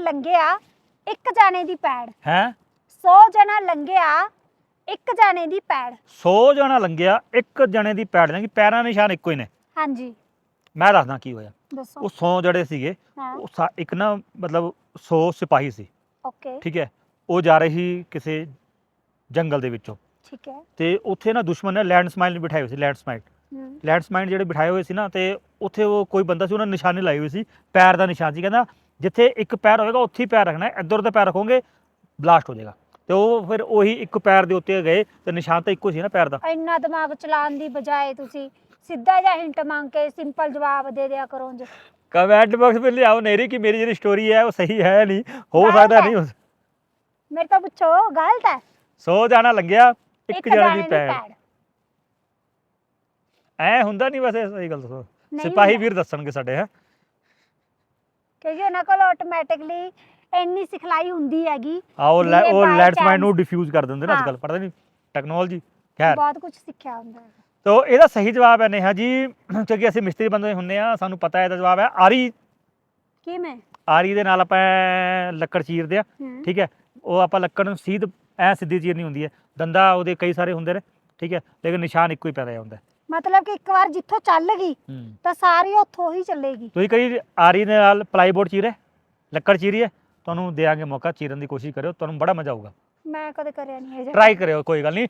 ਲੰਘਿਆ ਇੱਕ ਜਾਣੇ ਦੀ ਪੈੜ। ਹੈ? 100 ਜਣਾ ਲੰਘਿਆ ਇੱਕ ਜਾਣੇ ਦੀ ਪੈੜ। 100 ਜਣਾ ਲੰਘਿਆ ਇੱਕ ਜਣੇ ਦੀ ਪੈੜ। ਲੈਂਗੀ ਪੈਰਾਂ ਦੇ ਨਿਸ਼ਾਨ ਇੱਕੋ ਹੀ ਨੇ। ਹਾਂਜੀ। ਮੈਂ ਦੱਸਦਾ ਕੀ ਹੋਇਆ। ਦੱਸੋ। ਉਹ 100 ਜਿਹੜੇ ਸੀਗੇ। ਹਾਂ। ਉਹ ਸਾ- ਇੱਕ ਨਾ ਮਤਲਬ 100 ਸਿਪਾਹੀ ਸੀ। ਓਕੇ। ਠੀਕ ਹੈ? ਉਹ ਜਾ ਰਹੇ ਸੀ ਕਿਸੇ ਜੰਗਲ ਦੇ ਵਿੱਚੋਂ। ਠੀਕ ਹੈ। ਤੇ ਉੱਥੇ ਨਾ ਦੁਸ਼ਮਣ ਨੇ ਲੈਂਡ ਸਮਾਈਲ ਬਿਠਾਏ ਹੋਏ ਸੀ ਲੈਂਡ ਸਮਾਈਲ। ਲੈਂਡ ਸਮਾਈਲ ਜਿਹੜੇ ਬਿਠਾਏ ਹੋਏ ਸੀ ਨਾ ਤੇ ਉੱਥੇ ਉਹ ਕੋਈ ਬੰਦਾ ਸੀ ਉਹਨਾਂ ਨੇ ਨਿਸ਼ਾਨੇ ਲਾਏ ਹੋਏ ਸੀ। ਪੈਰ ਦਾ ਨਿਸ਼ਾਨ ਸੀ। ਕਹਿੰਦਾ ਜਿੱਥੇ ਇੱਕ ਪੈਰ ਹੋਏਗਾ ਉੱਥੇ ਹੀ ਪੈਰ ਰੱਖਣਾ ਹੈ। ਇੱਧਰ ਤੇ ਪੈਰ ਰੱਖੋਗੇ ਬਲਾਸਟ ਹੋ ਜਾਏਗਾ। ਤੇ ਉਹ ਫਿਰ ਉਹੀ ਇੱਕ ਪੈਰ ਦੇ ਉੱਤੇ ਗਏ ਤੇ ਨਿਸ਼ਾਨ ਤਾਂ ਇੱਕੋ ਸੀ ਨਾ ਪੈਰ ਦਾ। ਇੰਨਾ ਦਿਮਾਗ ਚਲਾਉਣ ਦੀ ਬਜਾਏ ਤੁਸੀਂ ਸਿੱਧਾ ਜਿਹਾ ਹਿੰਟ ਮੰਗ ਕੇ ਸਿੰਪਲ ਜਵਾਬ ਦੇ ਦਿਆ ਕਰੋ ਜੀ ਕਮੈਂਟ ਬਾਕਸ ਵਿੱਚ ਲਿਆਓ ਨੇਰੀ ਕਿ ਮੇਰੀ ਜਿਹੜੀ ਸਟੋਰੀ ਹੈ ਉਹ ਸਹੀ ਹੈ ਨਹੀਂ ਹੋ ਸਕਦਾ। ਨਹੀਂ ਹੋ ਮੇਰੇ ਤੋਂ ਪੁੱਛੋ ਗਲਤ ਹੈ। ਸੌ ਜਾਣਾ ਲੰਘਿਆ ਇੱਕ ਜਣੇ ਦੀ ਪੈਰ ਐ ਹੁੰਦਾ ਨਹੀਂ ਵੈਸੇ ਸਹੀ ਗੱਲ ਦੱਸੋ। ਸਿਪਾਹੀ। ਵੀਰ ਦੱਸਣਗੇ ਸਾਡੇ ਹੈ। ਕਿਉਂਕਿ ਉਹਨਾਂ ਕੋਲ ਆਟੋਮੈਟਿਕਲੀ ਇੰਨੀ ਸਿਖਲਾਈ ਹੁੰਦੀ ਹੈਗੀ ਲੈ- ਇਹ ਉਹ by ਲੈਂਡ ਸਮਾਈਲ ਨੂੰ ਡਿਫਿਊਜ਼ ਕਰ ਦਿੰਦੇ ਨਾ ਹਾਂ। ਅੱਜ ਕੱਲ ਪਤਾ ਨਹੀਂ ਟੈਕਨੋਲੋਜੀ ਖੈਰ। ਬਹੁਤ ਕੁਝ ਸਿੱਖਿਆ ਹੁੰਦਾ ਹੈ ਤੋ ਇਹਦਾ ਸਹੀ ਜਵਾਬ ਹੈ ਨੇਹਾ ਜੀ। ਕਿਉਂਕਿ ਅਸੀਂ ਮਿਸਤਰੀ ਬੰਦੇ ਹੁੰਨੇ ਆ ਸਾਨੂੰ ਪਤਾ ਹੈ ਇਹਦਾ ਜਵਾਬ ਹੈ ਆਰੀ। ਕਿਵੇਂ? ਆਰੀ ਦੇ ਨਾਲ ਆਪਾਂ ਲੱਕੜ ਚੀਰਦੇ ਆ ਹਮ, ਠੀਕ ਹੈ? ਉਹ ਆਪਾਂ ਲੱਕੜ ਨੂੰ ਸੀਧ ਐ ਸਿੱਧੀ ਚੀਰਨੀ ਹੁੰਦੀ ਹੈ। ਦੰਦਾ ਉਹਦੇ ਕਈ ਸਾਰੇ ਹੁੰਦੇ ਨੇ ਠੀਕ ਹੈ? ਲੇਕਿਨ ਨਿਸ਼ਾਨ ਇੱਕੋ ਹੀ ਪੈਦਾ ਹੁੰਦਾ ਹੈ। ਮਤਲਬ ਕਿ ਇੱਕ ਵਾਰ ਜਿੱਥੋਂ ਚੱਲ ਗਈ ਹੂੰ। ਤਾਂ ਸਾਰੀ ਉੱਥੋਂ ਹੀ ਚੱਲੇਗੀ। ਤੁਸੀਂ ਕਈ ਆਰੀ ਦੇ ਨਾਲ ਪਲਾਈਬੋਰਡ ਚੀਰੇ ਲੱਕੜ ਚੀਰੀ ਹੈ ਤੁਹਾਨੂੰ ਦੇਾਂਗੇ ਮੌਕਾ ਚੀਰਨ ਦੀ ਕੋਸ਼ਿਸ਼ ਕਰਿਓ ਤੁਹਾਨੂੰ ਬੜਾ ਮਜ਼ਾ ਆਊਗਾ। ਮੈਂ ਕਦੇ ਕਰਿਆ ਨਹੀਂ ਇਹ ਜਿਹਾ। ਟਰਾਈ ਕਰਿਓ ਕੋਈ ਗੱਲ ਨਹੀਂ